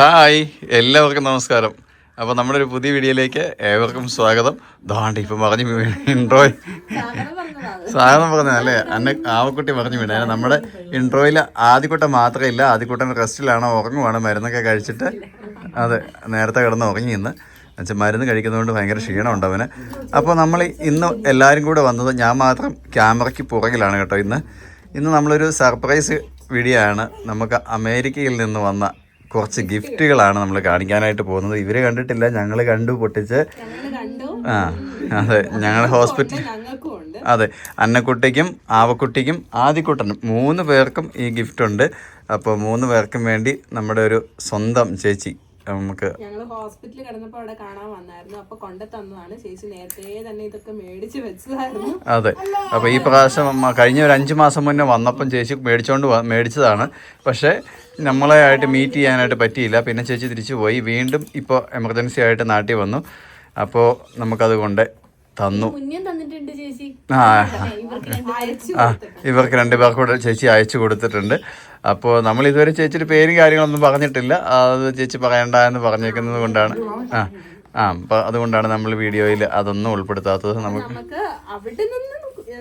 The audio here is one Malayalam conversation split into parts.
ഹായ് എല്ലാവർക്കും നമസ്കാരം. അപ്പോൾ നമ്മുടെ ഒരു പുതിയ വീഡിയോയിലേക്ക് ഏവർക്കും സ്വാഗതം. ദാണ്ട് ഇപ്പം പറഞ്ഞു ഇൻട്രോ സ്വാഗതം പറഞ്ഞത് അല്ലേ? അന്നെ ആവക്കുട്ടി പറഞ്ഞു വീടാ. നമ്മുടെ ഇൻട്രോയിൽ ആദ്യക്കൂട്ടം മാത്രമേ ആദ്യക്കൂട്ടം റെസ്റ്റിലാണോ ഉറങ്ങുവാണ് മരുന്നൊക്കെ കഴിച്ചിട്ട് അതെ നേരത്തെ കിടന്ന് ഉറങ്ങി ഇന്ന്. എന്നുവെച്ചാൽ മരുന്ന് കഴിക്കുന്നതുകൊണ്ട് ഭയങ്കര ക്ഷീണമുണ്ട് അവന്. അപ്പോൾ നമ്മൾ ഇന്ന് എല്ലാവരും കൂടെ വന്നത് ഞാൻ മാത്രം ക്യാമറയ്ക്ക് പുറകിലാണ് കേട്ടോ ഇന്ന്. ഇന്ന് നമ്മളൊരു സർപ്രൈസ് വീഡിയോ ആണ്. നമുക്ക് അമേരിക്കയിൽ നിന്ന് വന്ന കുറച്ച് ഗിഫ്റ്റുകളാണ് നമ്മൾ കാണിക്കാനായിട്ട് പോകുന്നത്. ഇവർ കണ്ടിട്ടില്ല ഞങ്ങൾ കണ്ടു പൊട്ടിച്ച്. ആ അതെ ഞങ്ങൾ ഉണ്ട് അതെ അന്നക്കുട്ടിക്കും ആവക്കുട്ടിക്കും ആദിക്കുട്ടനും മൂന്ന് പേർക്കും ഈ ഗിഫ്റ്റ് ഉണ്ട് അപ്പോൾ മൂന്ന് പേർക്കും വേണ്ടി നമ്മുടെ ഒരു സ്വന്തം ചേച്ചി നമുക്ക് ഞങ്ങൾ ഹോസ്പിറ്റലിൽ കിടന്നപ്പോ അവിടെ കാണാൻ വന്നായിരുന്നു. അപ്പൊ കൊണ്ടു തന്നതാണ്. ചേച്ചി നേരത്തെ തന്നെ ഇതൊക്കെ മേടിച്ച് വെച്ചതായിരുന്നു. അതെ. അപ്പൊ ഈ പ്രാവശ്യം കഴിഞ്ഞ ഒരു അഞ്ചു മാസം മുന്നേ വന്നപ്പം ചേച്ചി മേടിച്ചോണ്ട് മേടിച്ചതാണ്. പക്ഷേ നമ്മളെ ആയിട്ട് മീറ്റ് ചെയ്യാനായിട്ട് പറ്റിയില്ല. പിന്നെ ചേച്ചി തിരിച്ചു പോയി. വീണ്ടും ഇപ്പോൾ എമർജൻസി ആയിട്ട് നാട്ടിൽ വന്നു. അപ്പോൾ നമുക്കത് കൊണ്ട് തന്നു. മുന്നേ തന്നിട്ടുണ്ട് ചേച്ചി. ആ ഇവർക്ക് രണ്ടുപേർക്കും കൂടെ ചേച്ചി അയച്ചു കൊടുത്തിട്ടുണ്ട്. അപ്പോൾ നമ്മൾ ഇതുവരെ ചേച്ചിയുടെ പേരും കാര്യങ്ങളൊന്നും പറഞ്ഞിട്ടില്ല. അത് ചേച്ചി പറയണ്ട എന്ന് പറഞ്ഞേക്കുന്നത് കൊണ്ടാണ്. ആ ആ അപ്പം അതുകൊണ്ടാണ് നമ്മൾ വീഡിയോയിൽ അതൊന്നും ഉൾപ്പെടുത്താത്തത്. നമുക്ക് അതെ അവിടെ നിന്ന്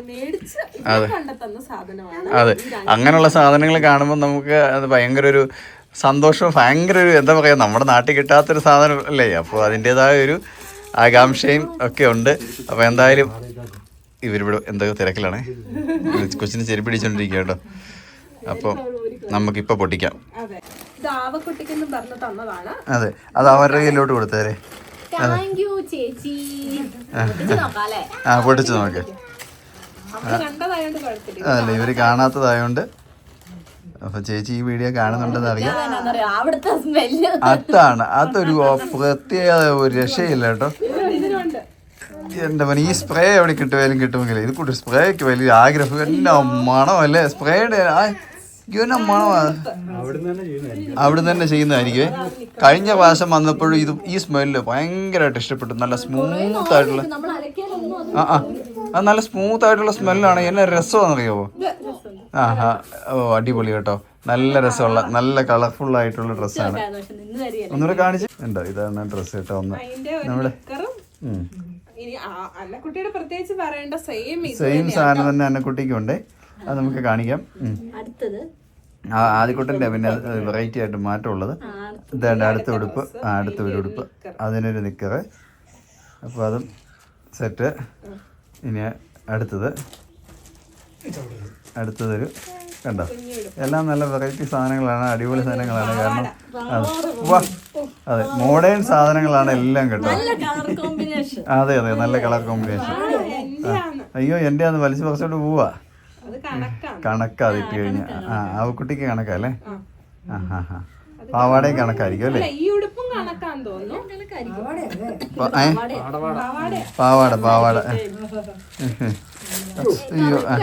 മേടിച്ച് ഇവിടെ സാധനമാണ്. അതെ. അങ്ങനെയുള്ള സാധനങ്ങൾ കാണുമ്പോൾ നമുക്ക് അത് ഭയങ്കര ഒരു സന്തോഷം ഭയങ്കര ഒരു എന്താ പറയുക നമ്മുടെ നാട്ടിൽ കിട്ടാത്തൊരു സാധനം അല്ലേ? അപ്പോൾ അതിന്റെതായ ഒരു ആകാംക്ഷയും ഒക്കെ ഉണ്ട്. അപ്പോൾ എന്തായാലും ഇവരിവിടെ എന്തൊക്കെ തിരക്കിലാണ്. കൊച്ചിന് ചെരി പിടിച്ചോണ്ടിരിക്കുക കേട്ടോ അപ്പോൾ നമുക്കിപ്പോൾ പൊട്ടിക്കാം. അതെ. അതെ. അവരുടെ കയ്യിലോട്ട് കൊടുത്തേരെ. ആ. പൊട്ടിച്ചു നോക്ക് അല്ല ഇവർ കാണാത്തതായോണ്ട് അപ്പോൾ ചേച്ചി ഈ വീഡിയോ കാണുന്നുണ്ടെന്ന് അറിയാം അതാണ്. അതൊരു പ്രത്യേക ഒരു രക്ഷയില്ല കേട്ടോ. എന്റെ മോനെ ഈ സ്പ്രേ എവിടെ കിട്ടുമായാലും കിട്ടുമെങ്കിൽ ഇത് കൂട്ടി സ്പ്രേക്ക് വലിയ ആഗ്രഹം. എന്നാ മണമല്ലേ സ്പ്രേയുടെ എന്നാ മണമാ? അവിടെ തന്നെ ചെയ്യുന്നതായിരിക്കും കഴിഞ്ഞ പ്രാവശ്യം വന്നപ്പോഴും ഇത് ഈ സ്മെല്ല് ഭയങ്കരമായിട്ട് ഇഷ്ടപ്പെട്ടു. നല്ല സ്മൂത്ത് ആയിട്ടുള്ള ആ ആ. അത് നല്ല സ്മൂത്ത് ആയിട്ടുള്ള സ്മെല്ലാണ് എന്നെ രസമാണെന്നറിയാവോ? ആ ഓ അടിപൊളി കേട്ടോ. നല്ല രസമുള്ള നല്ല കളർഫുൾ ആയിട്ടുള്ള ഡ്രസ്സാണ് ഒന്നുകൂടെ കാണിച്ച്. ഉണ്ടോ ഇതാണ് ഡ്രസ്സ് കേട്ടോ ഒന്ന്. നമ്മുടെ സെയിം ഇത് സെയിം സാധനം തന്നെ അന്നക്കുട്ടിക്കുണ്ട്. അത് നമുക്ക് കാണിക്കാം. ആദ്യക്കുട്ടന്റെ പിന്നെ വെറൈറ്റി ആയിട്ട് മാറ്റമുള്ളത്. ഇതാണ്ട് അടുത്ത ഉടുപ്പ്. ആ അടുത്ത ഒരു ഉടുപ്പ്. അതിനൊരു നിക്കറ്. അപ്പോൾ അതും സെറ്റ് ഇനി അടുത്തത്. അടുത്തതൊരു കണ്ടോ? എല്ലാം നല്ല വെറൈറ്റി സാധനങ്ങളാണ് അടിപൊളി സാധനങ്ങളാണ്. കാരണം വാ അതെ മോഡേൺ സാധനങ്ങളാണ് എല്ലാം കേട്ടോ. നല്ല കളർ കോമ്പിനേഷൻ. അതെ അതെ നല്ല കളർ കോമ്പിനേഷൻ. അയ്യോ എന്റെ അന്ന് വലിച്ചു പറിച്ചോണ്ട് പോവാ. അത് കണക്കാണ്. കണക്കാ അതിട്ട് കഴിഞ്ഞ. ആ ആവക്കുട്ടിക്ക് കണക്കാ അല്ലേ ആ. ഹാ ഹാ പാവാടയും കണക്കായിരിക്കും അല്ലേ? ഈ ഉടുപ്പും കണക്കാന്ന് തോന്നുന്നു. പ- ഏ? പാവാട പാവാട. പാവാട അയ്യോ ആ.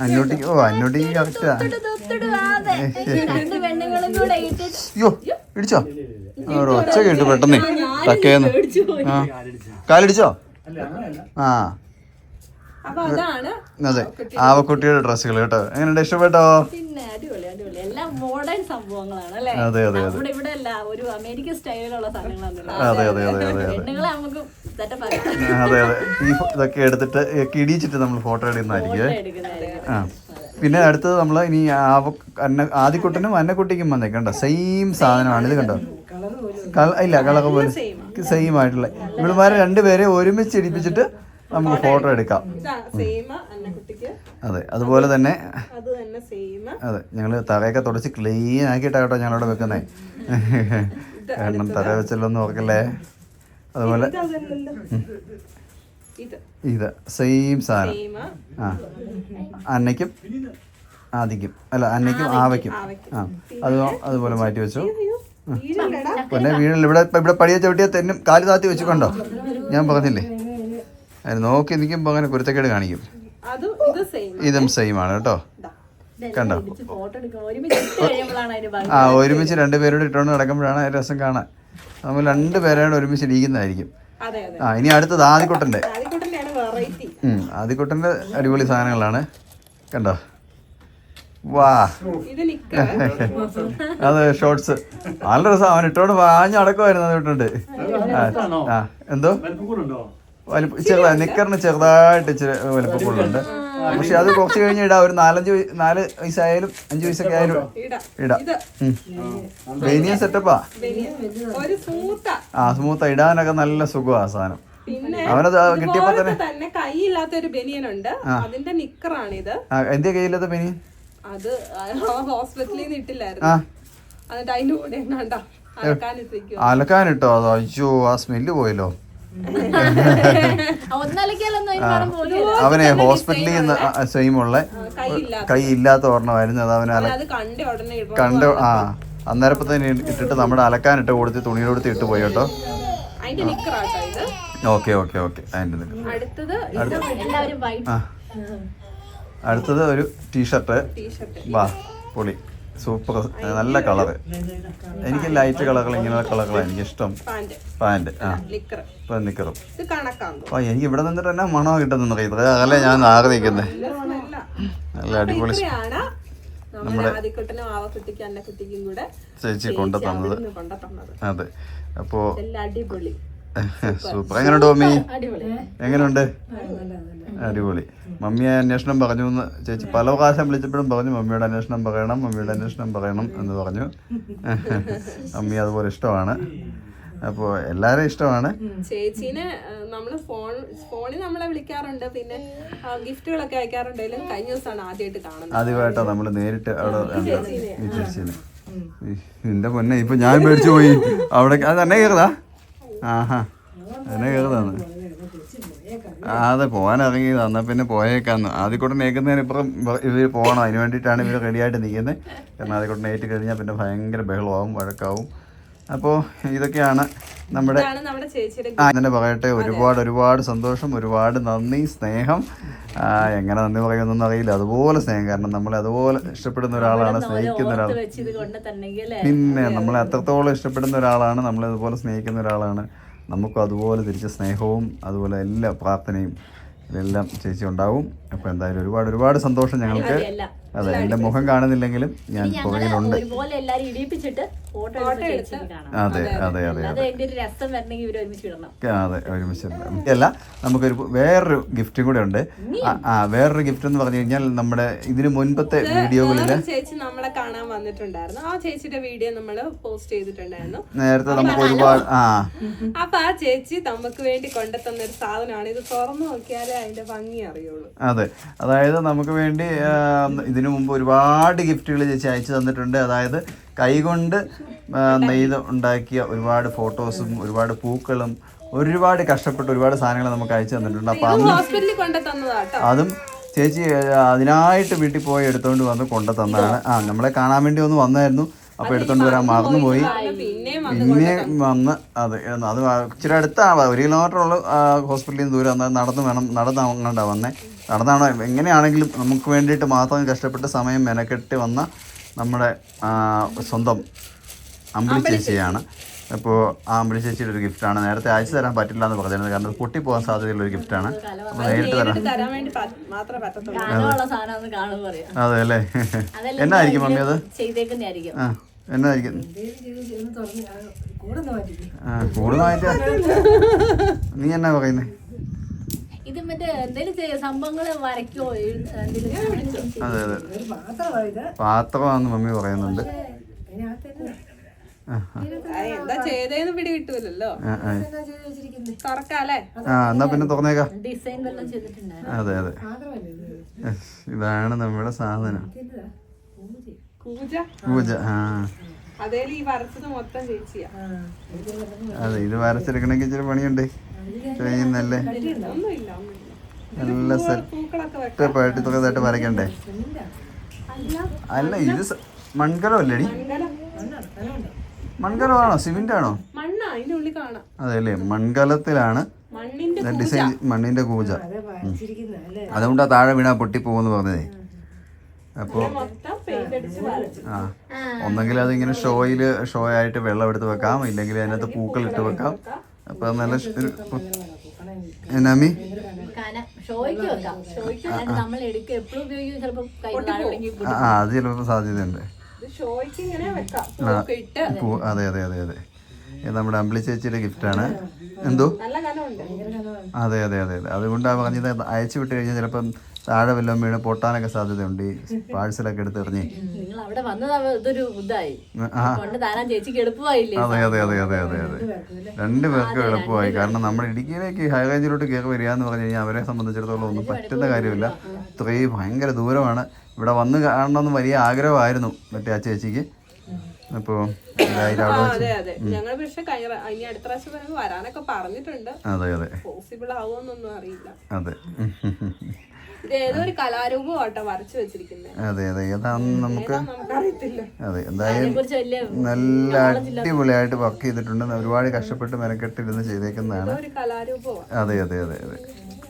അന്നൂട്ടിക്ക് ഓ അന്നോട്ടി കറക്റ്റാ അയ്യോ ഇടിച്ചോ? ഒരു ഒച്ച കേട്ടു പെട്ടെന്ന്. തക്കേന്ന് ആ കാലിടിച്ചോ ആ. അതെ. ആവക്കുട്ടിയുടെ ഡ്രസ്സുകൾ കേട്ടോ. എങ്ങനെയുണ്ട് ഇഷ്ടപ്പെട്ടോ? പിന്നെ അടിപൊളി അടിപൊളി. എല്ലാം മോഡേൺ സംഭവങ്ങളാണ് അല്ലേ? അതെ അതെ നമ്മുടെ ഇവിടെ അല്ല ഒരു അമേരിക്കൻ സ്റ്റൈലിലുള്ള അതെ അതെ അതെ അതെ അതെ. പെണ്ണുങ്ങളെ നമുക്ക് അതെ അതെ. ഈ ഇതൊക്കെ എടുത്തിട്ട് കിടിച്ചിട്ട് നമ്മൾ ഫോട്ടോ എടുക്കുന്നതായിരിക്കും ആ. പിന്നെ അടുത്തത് നമ്മൾ ഇനി ആവ അന്ന ആദ്യക്കുട്ടനും അന്നക്കുട്ടിക്കും കണ്ടോ? സെയിം സാധനമാണ് ഇത് കണ്ടോ? ഇല്ല കളർ പോലെ സെയിം ആയിട്ടുള്ള ഇവളുമാരെ രണ്ടുപേരെ ഒരുമിച്ച് ഇടിപ്പിച്ചിട്ട് നമുക്ക് ഫോട്ടോ എടുക്കാം. അതെ അതുപോലെ തന്നെ അത് ഞങ്ങൾ തറയൊക്കെ തുടച്ച് ക്ലീൻ ആക്കിയിട്ടാണ് കേട്ടോ ഞങ്ങളവിടെ വെക്കുന്നേ. കാരണം തറ വെച്ചല്ലോന്ന് ഓർക്കല്ലേ? അതുപോലെ ഇത് സെയിം സാധനം. ആ. അന്നയ്ക്കും ആദിക്കും. അല്ല അന്നയ്ക്കും ആവയ്ക്കും. ആ അത് അതുപോലെ മാറ്റി വെച്ചു. പിന്നെ വീടിൽ ഇവിടെ ഇവിടെ പടിയെ ചവിട്ടിയാൽ തെന്നും കാൽ താത്തി വെച്ച് കണ്ടോ ഞാൻ പറഞ്ഞില്ലേ? അതിന് നോക്കി നിൽക്കുമ്പോൾ അങ്ങനെ കുരുത്തക്കേട് കാണിക്കും. അതും ഇത് സെയിം ആണ്. കേട്ടോ. കണ്ടോ? ആ ഒരുമിച്ച് രണ്ടുപേരോട് ഇട്ടുകൊണ്ട് നടക്കുമ്പോഴാണ് രസം കാണാൻ. നമ്മൾ രണ്ട് പേരോട് ഒരുമിച്ച് ഇരിക്കുന്നതായിരിക്കും. അതെ അതെ. ആ ഇനി അടുത്തത് ആദിക്കുട്ടന്റെ. ആദിക്കുട്ടന്റെ അടിപൊളി സാധനങ്ങളാണ്. കണ്ടോ? വാ. അത് ഷോർട്സ് നല്ല രസം. അവൻ ഇട്ടോണ്ട് വാഞ്ഞടക്കുമായിരുന്നു അത് ഇട്ടുണ്ട് ആ എന്തോ? വലിപ്പ ചെറുതാ നിക്കറിന് ചെറുതായിട്ട് ഇച്ചിരി വലിപ്പക്കുള്ളുണ്ട് പക്ഷെ അത് കുറച്ച് കഴിഞ്ഞ് ഇടാം. ഒരു നാലഞ്ച് നാല് വയസ്സായാലും അഞ്ച് വയസ്സൊക്കെ ആയാലും ഇടാം. ബേനിയ സെറ്റപ്പാ? ആ സ്മൂത്ത ഇടാനൊക്കെ നല്ല സുഖമാ ആ സാധനം. അവനത് കിട്ടിയപ്പോ തന്നെ കൈയില്ലാത്ത ഒരു ബനിയൻ അതിന്റെ നിക്കറാണിത്. ആ എന്തിയാ കയ്യിലത്തെ ബനി അത് ഹോസ്പിറ്റലിൽ നിന്ന് ഇട്ടില്ലായിരുന്നു. എന്നിട്ട് അതിന്റെ കൂടെ അലക്കാനിട്ടോ? അതോ അയ്യോ ആ സ്മെല്ല് പോയല്ലോ. അവനെ ഹോസ്പിറ്റലിൽ നിന്ന് സെയിം ഉള്ള കൈ ഇല്ലാത്ത ഒരെണ്ണമായിരുന്നു അത് അവനെ കണ്ട ആ അന്നേരപ്പോ തന്നെ ഇട്ടിട്ട് നമ്മുടെ അലക്കാനിട്ട് കൊടുത്ത് തുണിയുടെ കൊടുത്ത് ഇട്ട് പോയി കേട്ടോ. Okay okay okay. അതിന്റെ നിൽക്കും അടുത്തത് ഒരു ടീഷർട്ട്. ടീഷർട്ട്. വാ പൊളി. സൂപ്പർ. നല്ല കളറ്. എനിക്ക് ലൈറ്റ് കളറുകൾ ഇങ്ങനെയുള്ള കളറുകളാണ് എനിക്ക് ഇഷ്ടം പാന്റ് ആ. ഇപ്പം കണക്കാകും അപ്പോൾ എനിക്ക് ഇവിടെ നിന്നിട്ട് തന്നെ മണോ കിട്ടുന്നു ഇത് അതല്ലേ ഞാൻ ആഗ്രഹിക്കുന്നത് നല്ല അടിപൊളി നമ്മുടെ ചേച്ചി കൊണ്ടു തന്നത് അതെ. അപ്പോ അടിപൊളി. സൂപ്പർ എങ്ങനെയുണ്ട് മമ്മി? അടിപൊളി. എങ്ങനെയുണ്ട് അടിപൊളി. മമ്മിയെ അന്വേഷണം പറഞ്ഞു എന്ന് ചേച്ചി പല പ്രാവശ്യം വിളിച്ചപ്പോഴും പറഞ്ഞു മമ്മിയുടെ അന്വേഷണം പറയണം മമ്മിയുടെ അന്വേഷണം പറയണം എന്ന് പറഞ്ഞു. മമ്മി അതുപോലെ ഇഷ്ടമാണ്. അപ്പോൾ എല്ലാരും ഇഷ്ടമാണ്. ചേച്ചീനെ നമ്മൾ ഫോൺ ഫോണിൽ നമ്മളെ വിളിക്കാറുണ്ട്. പിന്നെ ഗിഫ്റ്റുകളൊക്കെ അയക്കാറുണ്ടെങ്കിലും കഴിഞ്ഞ ദിവസമാണ് ആദ്യമായിട്ട് കാണുന്നത്. ആദ്യമായിട്ടാ നമ്മൾ നേരിട്ട് അവിടെ ചേച്ചീനെ. നിന്റെ പൊന്നെ ഇപ്പൊ ഞാൻ മേടിച്ചു പോയി. അവിടെ അത് തന്നെ കയറുതാ ആഹാ. അതെ പോകാൻ എന്നാൽ എന്നാ പിന്നെ പോയേക്കാന്ന്. ആദ്യക്കൂട്ടം നേക്കുന്നതിന് ഇപ്പുറം ഇവർ പോകണം അതിന് വേണ്ടിയിട്ടാണ് ഇവർ റെഡിയായിട്ട് നിൽക്കുന്നത്. കാരണം ആദ്യക്കൂട്ടം നേറ്റ് കഴിഞ്ഞാൽ പിന്നെ ഭയങ്കര ബഹളമാവും വഴക്കാവും. അപ്പോൾ ഇതൊക്കെയാണ് നമ്മുടെ അങ്ങനെ പറയട്ടെ ഒരുപാട് ഒരുപാട് സന്തോഷം ഒരുപാട് നന്ദി സ്നേഹം. എങ്ങനെ നന്ദി പറയുമെന്നൊന്നും അറിയില്ല. അതുപോലെ സ്നേഹം കാരണം നമ്മളെ അതുപോലെ ഇഷ്ടപ്പെടുന്ന ഒരാളാണ് സ്നേഹിക്കുന്ന ഒരാൾ പിന്നെ നമ്മളെ അത്രത്തോളം ഇഷ്ടപ്പെടുന്ന ഒരാളാണ് നമ്മളെ അതുപോലെ സ്നേഹിക്കുന്ന ഒരാളാണ് നമുക്കും അതുപോലെ തിരിച്ച സ്നേഹവും അതുപോലെ എല്ലാ പ്രാർത്ഥനയും ഇതെല്ലാം ചേച്ചി ഉണ്ടാവും. അപ്പോൾ എന്തായാലും ഒരുപാട് ഒരുപാട് സന്തോഷം ഞങ്ങൾക്ക്. അതെ എന്റെ മുഖം കാണുന്നില്ലെങ്കിലും ഞാൻ പുറകിലുണ്ട് ഒരുപോലെ എല്ലാരും ഇടിപ്പിച്ചിട്ട് ഫോട്ടോ എടുത്ത് അതെ അതെ അതെ അത് രസം വരണമെങ്കിൽ ഇവർ ഒരുമിച്ച് ഇടണം അതെ ഒരുമിച്ചല്ല അല്ല നമുക്കൊരു വേറൊരു ഗിഫ്റ്റും കൂടെ ഉണ്ട്. ആ, വേറൊരു ഗിഫ്റ്റ് എന്ന് പറഞ്ഞു കഴിഞ്ഞാൽ നമ്മുടെ ഇതിന് മുൻപത്തെ വീഡിയോകളിൽ ചേച്ചി നമ്മളെ കാണാൻ വന്നിട്ടുണ്ടായിരുന്നു. ആ ചേച്ചിയുടെ വീഡിയോ നമ്മൾ പോസ്റ്റ് ചെയ്തിട്ടുണ്ടായിരുന്നു. നേരത്തെ നമുക്ക് ഒരുപാട് ആ. അപ്പൊ ആ ചേച്ചി നമുക്ക് വേണ്ടി കൊണ്ടുതന്ന ഒരു സാധനമാണ്. ഇത് തുറന്നു നോക്കിയാലേ അതിന്റെ ഭംഗി അറിയുള്ളൂ. അതെ അതായത് നമുക്ക് വേണ്ടി ആ, ഇതിനു മുമ്പ് ഒരുപാട് ഗിഫ്റ്റുകൾ ചേച്ചി അയച്ചു തന്നിട്ടുണ്ട്. അതായത് കൈകൊണ്ട് നെയ്ത് ഉണ്ടാക്കിയ ഒരുപാട് ഫോട്ടോസും ഒരുപാട് പൂക്കളും ഒരുപാട് കഷ്ടപ്പെട്ട് ഒരുപാട് സാധനങ്ങൾ നമുക്ക് അയച്ചു തന്നിട്ടുണ്ട്. അപ്പം അന്ന് അതും ചേച്ചി അതിനായിട്ട് വീട്ടിൽ പോയി എടുത്തോണ്ട് വന്ന് കൊണ്ടു തന്നതാണ്. ആ നമ്മളെ കാണാൻ വേണ്ടി ഒന്ന് വന്നായിരുന്നു. അപ്പൊ എടുത്തോണ്ട് വരാൻ മറന്നുപോയി. പിന്നെ വന്ന് അതെ അത് ഇച്ചിരി അടുത്താണ് ഒരു കിലോമീറ്റർ ഉള്ള ഹോസ്പിറ്റലിൽ നിന്ന് ദൂരം നടന്നു വേണം നടന്ന് വന്നേ. നടന്നാണോ? എങ്ങനെയാണെങ്കിലും നമുക്ക് വേണ്ടിയിട്ട് മാത്രം കഷ്ടപ്പെട്ട് സമയം മെനക്കെട്ട് വന്ന നമ്മുടെ സ്വന്തം അമ്പിളി ചേച്ചിയാണ്. അപ്പോൾ ആ അമ്പിളി ചേച്ചിയുടെ ഒരു ഗിഫ്റ്റാണ് നേരത്തെ അയച്ചു തരാൻ പറ്റില്ല എന്ന് പറഞ്ഞിരുന്നത്. കാരണം പൊട്ടി പോകാൻ സാധ്യതയുള്ള ഒരു ഗിഫ്റ്റാണ് അപ്പോൾ നേരിട്ട് തരാം. അതെ. അല്ലേ? എന്നായിരിക്കും മമ്മി അത്? ആ എന്നായിരിക്കും? ആ കൂടുതലായിട്ട് നീ എന്നാ പറയുന്നേ? ഇത് മറ്റേ എന്തെങ്കിലും സംഭവങ്ങൾ വരയ്ക്കോ? അതെ അതെ. പാത്രമാണെന്ന് മമ്മി പറയുന്നുണ്ട്. എന്നാ പിന്നെ തുറന്നേക്കാ. അതെ അതെ. ഇതാണ് നമ്മുടെ സാധനം. പൂജ. പൂജ? ആ. അതെ ഇത് വരച്ചെടുക്കണമെങ്കിൽ ഇച്ചിരി പണിയുണ്ട്. ചെയ്യുന്നല്ലേ നല്ല സെറ്റപ്പായിട്ട് ഇതൊക്കെ വരയ്ക്കണ്ടേ? അല്ല ഇത് മൺകലം അല്ലേടി മൺകലമാണോ? സിമെന്റ് ആണോ മണ്ണാ അതിന്റെ ഉള്ളിൽ കാണാം അതെ മൺകലത്തിലാണ് മണ്ണിന്റെ ഡിസൈൻ മണ്ണിന്റെ കൂജ അതുകൊണ്ട് ആ താഴെ വീണാ പൊട്ടിപ്പോകുമെന്ന് പറഞ്ഞതേ. അപ്പോ ആ ഒന്നെങ്കിൽ അതിങ്ങനെ ഷോയിൽ ഷോ ആയിട്ട് വെള്ളം എടുത്ത് വെക്കാം ഇല്ലെങ്കിൽ അതിനകത്ത് പൂക്കൾ ഇട്ട് വെക്കാം. അപ്പോൾ നല്ല എന്നാമി? ആ അത് ചിലപ്പോൾ സാധ്യതയുണ്ട്. ഇത് ഷോയ്ക്ക് ഇങ്ങനെ വെക്കാം. ഇട്ട് അതെ. അതെ അതെ അതെ നമ്മുടെ അമ്പിളി ചേച്ചിയുടെ ഗിഫ്റ്റാണ് എന്തോ? അതെ അതെ അതെ അതെ. അതുകൊണ്ടാണ് പറഞ്ഞത് അയച്ചു വിട്ട് കഴിഞ്ഞാൽ ചിലപ്പം താഴെ വല്ലതും വീണ് പൊട്ടാനൊക്കെ സാധ്യതയുണ്ട്. ഈ പാഴ്സലൊക്കെ എടുത്ത് എറിഞ്ഞ്. നിങ്ങൾ അവിടെ വന്നത് അവ- ഇതൊരു ഇതായി. ചേച്ചിക്ക് എളുപ്പമായില്ലേ? അതെ അതെ അതെ അതെ അതെ അതെ. രണ്ട് പേർക്കും എളുപ്പമായി. കാരണം നമ്മൾ ഇടുക്കിയിലേക്ക് ഹൈ റേഞ്ചിലോട്ട് കയറി വരിക എന്ന് പറഞ്ഞു കഴിഞ്ഞാൽ അവരെ സംബന്ധിച്ചിടത്തോളം ഒന്നും പറ്റുന്ന കാര്യമില്ല. ഇത്രയും ഭയങ്കര ദൂരമാണ്. ഇവിടെ വന്ന് കാണണമെന്ന് വലിയ ആഗ്രഹമായിരുന്നു മറ്റേ ആ ചേച്ചിക്ക്. അപ്പോൾ എന്തായാലും അവിടെ വെച്ച് അതെ അതെ. ഞങ്ങൾ പക്ഷെ കഴിഞ്ഞ പ്രാ- ഇനി അടുത്ത പ്രാവശ്യം വരുമ്പോൾ വരാനൊക്കെ പറഞ്ഞിട്ടുണ്ട്. അതെ അതെ. പോസിബിൾ ആവുമെന്നൊന്നും അറിയില്ല. അതെ. കലാരൂപമാട്ടോ വരച്ചു വെച്ചിരിക്കുന്നത് അതെ അതെ. ഏതാണെന്ന് നമുക്ക് അതെ എന്തായാലും കുറിച്ച് വലിയ നല്ല അടിപൊളിയായിട്ട് വർക്ക് ചെയ്തിട്ടുണ്ട്. ഒരുപാട് കഷ്ടപ്പെട്ട് മെനക്കെട്ടിരുന്ന് ചെയ്തേക്കുന്നതാണ്. അതെ അതെ അതെ അതെ.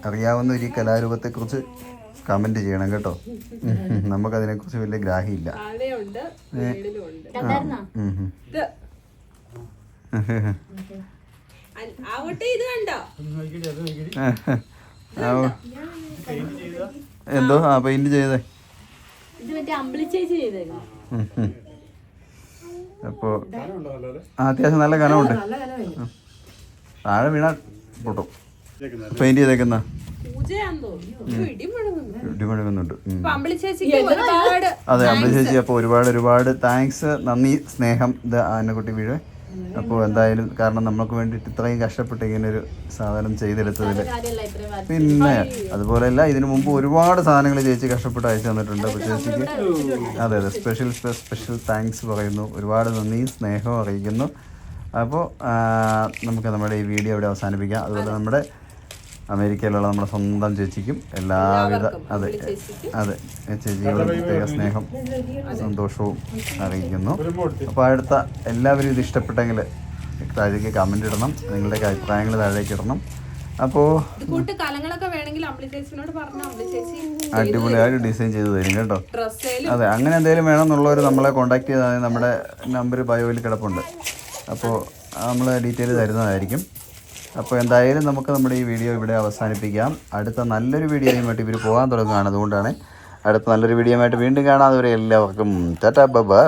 അറിയാവുന്ന ഒരു കലാരൂപത്തെ കുറിച്ച് കമന്റ് ചെയ്യണം കേട്ടോ. ഉം. നമുക്കതിനെക്കുറിച്ച് വലിയ ഗ്രാഹിയില്ല ആവട്ടെ ഇത് കണ്ടോ? എന്തോ? ആ പെയിന്റ് ചെയ്തേ. അപ്പോ അമ്പിളി അത്യാവശ്യം നല്ല കനമുണ്ട്. താഴെ വീണാ പൊട്ടും. പെയിന്റ് ചെയ്തേക്കുന്ന? ഇടിമുഴങ്ങുന്നുണ്ട്. അപ്പൊ അമ്പിളി അതെ അമ്പലി ചേച്ചി അപ്പോൾ ഒരുപാട് ഒരുപാട് താങ്ക്സ് നന്ദി സ്നേഹം. ഇത് ആനക്കുട്ടി വീട് അപ്പോൾ എന്തായാലും കാരണം നമുക്ക് വേണ്ടിയിട്ട് ഇത്രയും കഷ്ടപ്പെട്ട് ഇങ്ങനെ ഒരു സാധനം ചെയ്തെടുത്തതിൽ പിന്നെ അതുപോലെയല്ല ഇതിനു മുമ്പ് ഒരുപാട് സാധനങ്ങൾ ചേച്ചി കഷ്ടപ്പെട്ട് അയച്ചു തന്നിട്ടുണ്ട്. അപ്പോൾ ചേച്ചിക്ക് അതെ അതെ സ്പെഷ്യൽ സ്പെഷ്യൽ താങ്ക്സ് പറയുന്നു. ഒരുപാട് നന്ദി സ്നേഹവും അറിയിക്കുന്നു. അപ്പോൾ നമുക്ക് നമ്മുടെ ഈ വീഡിയോ ഇവിടെ അവസാനിപ്പിക്കാം. അതുപോലെ നമ്മുടെ അമേരിക്കയിലുള്ള നമ്മുടെ സ്വന്തം ചേച്ചിക്കും എല്ലാവിധ അതെ അതെ ചേച്ചിയോട് പ്രത്യേക സ്നേഹം സന്തോഷവും അറിയിക്കുന്നു. അപ്പോൾ അടുത്ത എല്ലാവരും ഇത് ഇഷ്ടപ്പെട്ടെങ്കിൽ താഴേക്ക് കമന്റ് ഇടണം നിങ്ങളുടെ അഭിപ്രായങ്ങൾ താഴേക്ക് ഇടണം. അപ്പോൾ അടിപൊളിയായിട്ട് ഡിസൈൻ ചെയ്ത് തരും. കേട്ടോ. ഡ്രസ്സേലും അതെ അങ്ങനെ എന്തെങ്കിലും വേണമെന്നുള്ളവർ നമ്മളെ കോൺടാക്ട് ചെയ്താൽ നമ്മുടെ നമ്പർ ബയോയിൽ കിടപ്പുണ്ട്. അപ്പോൾ നമ്മൾ ഡീറ്റെയിൽ തരുന്നതായിരിക്കും. അപ്പോൾ എന്തായാലും നമുക്ക് നമ്മുടെ ഈ വീഡിയോ ഇവിടെ അവസാനിപ്പിക്കാം. അടുത്ത നല്ലൊരു വീഡിയോയുമായിട്ട് ഇവർ പോകാൻ തുടങ്ങുകയാണ്. അതുകൊണ്ടാണ് അടുത്ത നല്ലൊരു വീഡിയോയുമായിട്ട് വീണ്ടും കാണാതെ എല്ലാവർക്കും ടാറ്റാ ബൈ.